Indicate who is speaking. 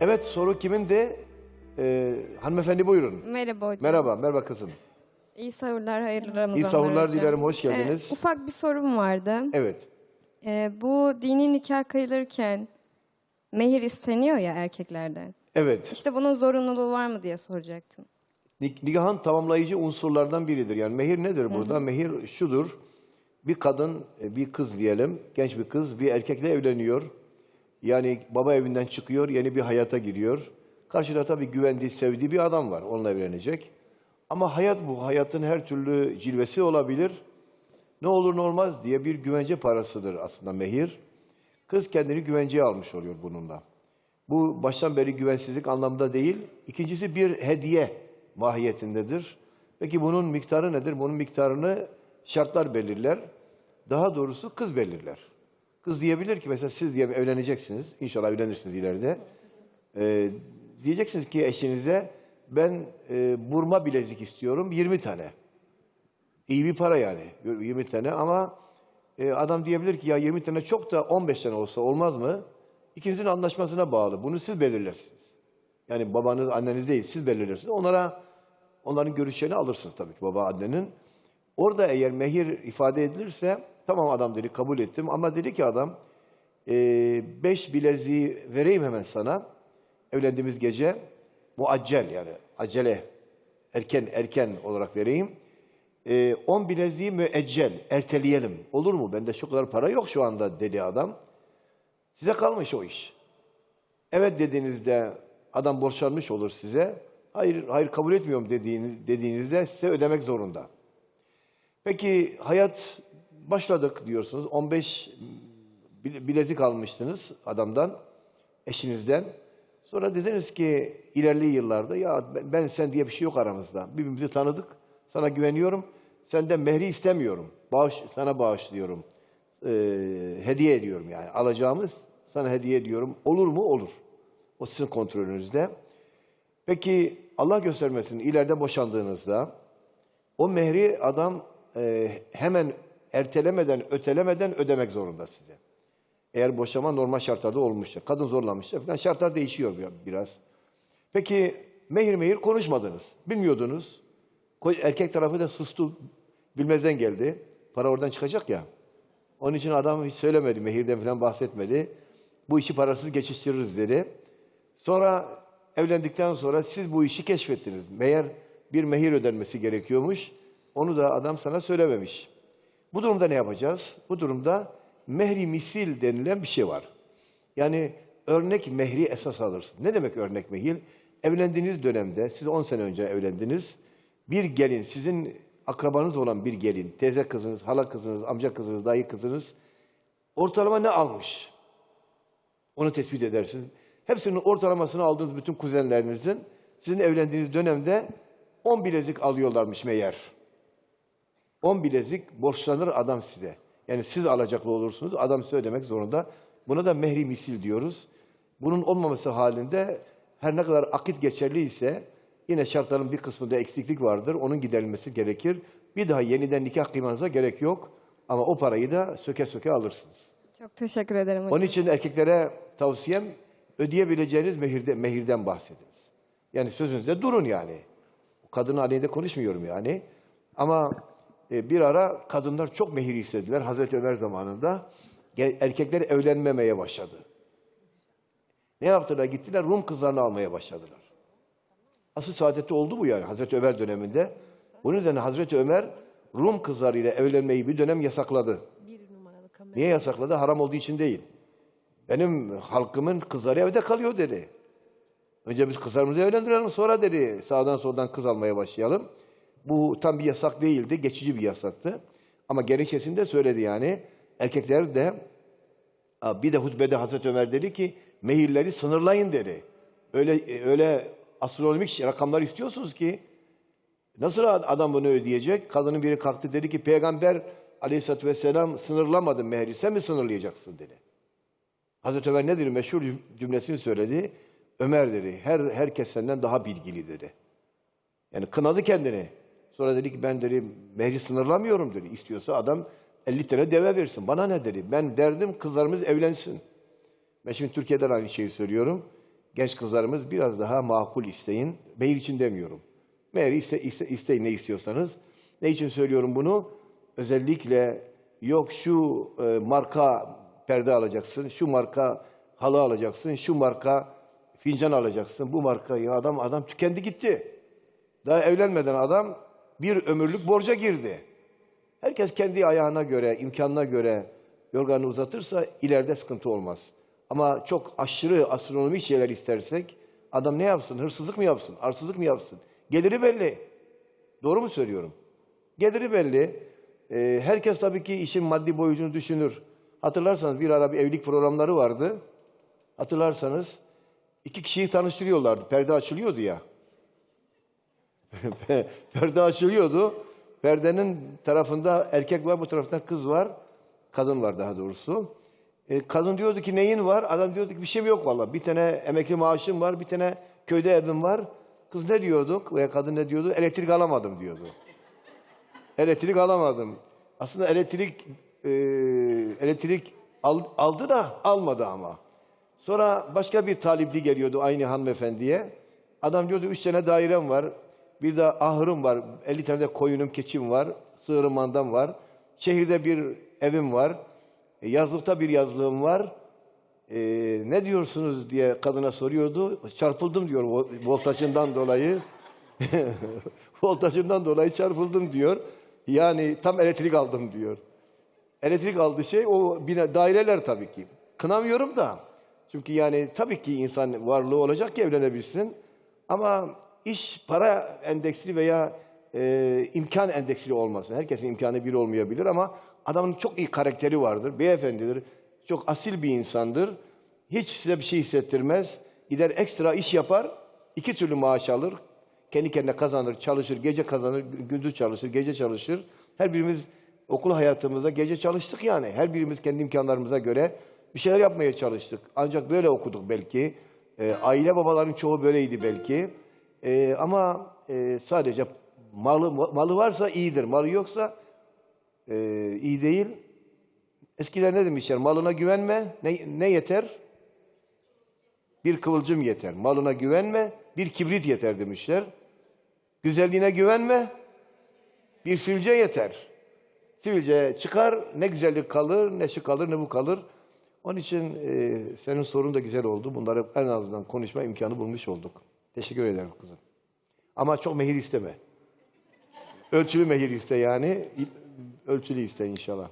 Speaker 1: Evet soru kimin de? Ee, hanımefendi buyurun.
Speaker 2: Merhaba hocam.
Speaker 1: Merhaba, merhaba kızım.
Speaker 2: İyi sahurlar, hayırlı Ramazanlar
Speaker 1: İyi sahurlar
Speaker 2: hocam.
Speaker 1: dilerim, hoş geldiniz.
Speaker 2: Ee, ufak bir sorum vardı.
Speaker 1: Evet.
Speaker 2: Ee, bu dini nikah kıyılırken mehir isteniyor ya erkeklerden.
Speaker 1: Evet.
Speaker 2: İşte bunun zorunluluğu var mı diye soracaktım.
Speaker 1: Nik- Nikahın tamamlayıcı unsurlardan biridir. Yani mehir nedir burada? Mehir şudur. Bir kadın, e, bir kız diyelim, genç bir kız bir erkekle evleniyor. Yani baba evinden çıkıyor, yeni bir hayata giriyor. Karşıda tabii güvendiği, sevdiği bir adam var, onunla evlenecek. Ama hayat bu, hayatın her türlü cilvesi olabilir. Ne olur ne olmaz diye bir güvence parasıdır aslında mehir. Kız kendini güvenceye almış oluyor bununla. Bu baştan beri güvensizlik anlamda değil. İkincisi bir hediye mahiyetindedir. Peki bunun miktarı nedir? Bunun miktarını şartlar belirler. Daha doğrusu kız belirler. Kız diyebilir ki mesela siz diye evleneceksiniz. İnşallah evlenirsiniz ileride. Ee, diyeceksiniz ki eşinize ben e, burma bilezik istiyorum 20 tane. İyi bir para yani 20 tane ama e, adam diyebilir ki ya 20 tane çok da 15 tane olsa olmaz mı? İkinizin anlaşmasına bağlı. Bunu siz belirlersiniz. Yani babanız, anneniz değil, siz belirlersiniz. Onlara, onların görüşlerini alırsınız tabii ki baba, annenin. Orada eğer mehir ifade edilirse, tamam adam dedi, kabul ettim. Ama dedi ki adam, e, beş bileziği vereyim hemen sana. Evlendiğimiz gece, muaccel yani, acele, erken erken olarak vereyim. E, on bileziği müeccel, erteleyelim. Olur mu? Bende şu kadar para yok şu anda dedi adam. Size kalmış o iş. Evet dediğinizde adam borçlanmış olur size. Hayır, hayır kabul etmiyorum dediğiniz, dediğinizde size ödemek zorunda. Peki hayat başladık diyorsunuz. 15 bile- bilezik almıştınız adamdan, eşinizden. Sonra dediniz ki ilerli yıllarda ya ben sen diye bir şey yok aramızda. Birbirimizi tanıdık. Sana güveniyorum. Senden mehri istemiyorum. Bağış, sana bağışlıyorum. Ee, hediye ediyorum yani. Alacağımız sana hediye ediyorum. Olur mu? Olur. O sizin kontrolünüzde. Peki Allah göstermesin ileride boşandığınızda o mehri adam e, hemen ertelemeden, ötelemeden ödemek zorunda size. Eğer boşama normal şartlarda olmuşsa, kadın zorlanmışsa falan şartlar değişiyor bir- biraz. Peki mehir mehir konuşmadınız, bilmiyordunuz. Erkek tarafı da sustu, bilmezden geldi. Para oradan çıkacak ya. Onun için adam hiç söylemedi, mehirden falan bahsetmedi. Bu işi parasız geçiştiririz dedi. Sonra evlendikten sonra siz bu işi keşfettiniz. Meğer bir mehir ödenmesi gerekiyormuş. Onu da adam sana söylememiş. Bu durumda ne yapacağız? Bu durumda mehri misil denilen bir şey var. Yani örnek mehri esas alırsın. Ne demek örnek mehir? Evlendiğiniz dönemde, siz 10 sene önce evlendiniz. Bir gelin, sizin akrabanız olan bir gelin, teyze kızınız, hala kızınız, amca kızınız, dayı kızınız ortalama ne almış? Onu tespit edersiniz. Hepsinin ortalamasını aldığınız bütün kuzenlerinizin sizin evlendiğiniz dönemde 10 bilezik alıyorlarmış meğer. 10 bilezik borçlanır adam size. Yani siz alacaklı olursunuz, adam size ödemek zorunda. Buna da mehri misil diyoruz. Bunun olmaması halinde her ne kadar akit geçerli ise yine şartların bir kısmında eksiklik vardır. Onun giderilmesi gerekir. Bir daha yeniden nikah kıymanıza gerek yok. Ama o parayı da söke söke alırsınız.
Speaker 2: Çok teşekkür ederim hocam.
Speaker 1: Onun için erkeklere tavsiyem ödeyebileceğiniz mehirde, mehirden bahsediniz. Yani sözünüzde durun yani. Kadının aleyhinde konuşmuyorum yani. Ama e, bir ara kadınlar çok mehir istediler Hazreti Ömer zamanında. Erkekler evlenmemeye başladı. Ne yaptılar? Gittiler Rum kızlarını almaya başladılar. Asıl saadeti oldu bu yani Hazreti Ömer döneminde. Bunun üzerine Hazreti Ömer Rum kızlarıyla evlenmeyi bir dönem yasakladı. Niye yasakladı? Haram olduğu için değil. Benim halkımın kızları evde kalıyor dedi. Önce biz kızlarımızı evlendirelim sonra dedi sağdan soldan kız almaya başlayalım. Bu tam bir yasak değildi, geçici bir yasaktı. Ama gerekçesinde söyledi yani. Erkekler de bir de hutbede Hazreti Ömer dedi ki mehirleri sınırlayın dedi. Öyle öyle astronomik rakamlar istiyorsunuz ki Nasıl adam bunu ödeyecek? Kadının biri kalktı dedi ki peygamber aleyhissalatü vesselam sınırlamadı mehri. Sen mi sınırlayacaksın dedi. Hazreti Ömer nedir? Meşhur cümlesini söyledi. Ömer dedi her herkes senden daha bilgili dedi. Yani kınadı kendini. Sonra dedi ki ben dedi mehri sınırlamıyorum dedi. İstiyorsa adam 50 tane deve versin. Bana ne dedi? Ben derdim kızlarımız evlensin. Ben şimdi Türkiye'den aynı şeyi söylüyorum. genç kızlarımız biraz daha makul isteyin. Mehir için demiyorum. Mehir iste, iste, isteyin ne istiyorsanız. Ne için söylüyorum bunu? Özellikle yok şu e, marka perde alacaksın, şu marka halı alacaksın, şu marka fincan alacaksın. Bu marka ya adam adam tükendi gitti. Daha evlenmeden adam bir ömürlük borca girdi. Herkes kendi ayağına göre, imkanına göre yorganı uzatırsa ileride sıkıntı olmaz. Ama çok aşırı astronomik şeyler istersek adam ne yapsın? Hırsızlık mı yapsın? Arsızlık mı yapsın? Geliri belli. Doğru mu söylüyorum? Geliri belli. Ee, herkes tabii ki işin maddi boyutunu düşünür. Hatırlarsanız bir ara bir evlilik programları vardı. Hatırlarsanız iki kişiyi tanıştırıyorlardı. Perde açılıyordu ya. Perde açılıyordu. Perdenin tarafında erkek var, bu tarafta kız var. Kadın var daha doğrusu. E, kadın diyordu ki neyin var? Adam diyordu ki bir şeyim yok vallahi. Bir tane emekli maaşım var, bir tane köyde evim var. Kız ne diyorduk veya kadın ne diyordu? Elektrik alamadım diyordu. elektrik alamadım. Aslında elektrik e, elektrik al- aldı da almadı ama. Sonra başka bir talipli geliyordu aynı hanımefendiye. Adam diyordu üç tane dairem var. Bir de ahırım var. 50 tane de koyunum, keçim var. Sığırım, mandam var. Şehirde bir evim var. E, yazlıkta bir yazlığım var. E, ne diyorsunuz diye kadına soruyordu. Çarpıldım diyor vo- voltajından dolayı. voltajından dolayı çarpıldım diyor. Yani tam elektrik aldım diyor. Elektrik aldığı şey o bina, daireler tabii ki. Kınamıyorum da. Çünkü yani tabii ki insan varlığı olacak ki evlenebilsin. Ama iş para endeksli veya e, imkan endeksli olmasın. Herkesin imkanı bir olmayabilir ama adamın çok iyi karakteri vardır. Beyefendidir. Çok asil bir insandır. Hiç size bir şey hissettirmez. Gider ekstra iş yapar. iki türlü maaş alır. Kendi kendine kazanır, çalışır, gece kazanır, gündüz çalışır, gece çalışır. Her birimiz okul hayatımızda gece çalıştık yani. Her birimiz kendi imkanlarımıza göre bir şeyler yapmaya çalıştık. Ancak böyle okuduk belki. Ee, aile babaların çoğu böyleydi belki. Ee, ama e, sadece malı malı varsa iyidir. Malı yoksa e, iyi değil. Eskiler ne demişler? Malına güvenme. Ne, ne yeter? Bir kıvılcım yeter. Malına güvenme. Bir kibrit yeter demişler. Güzelliğine güvenme. Bir sivilce yeter. Sivilce çıkar, ne güzellik kalır, ne şu kalır, ne bu kalır. Onun için e, senin sorun da güzel oldu. Bunları en azından konuşma imkanı bulmuş olduk. Teşekkür ederim kızım. Ama çok mehir isteme. Ölçülü mehir iste yani. Ölçülü iste inşallah.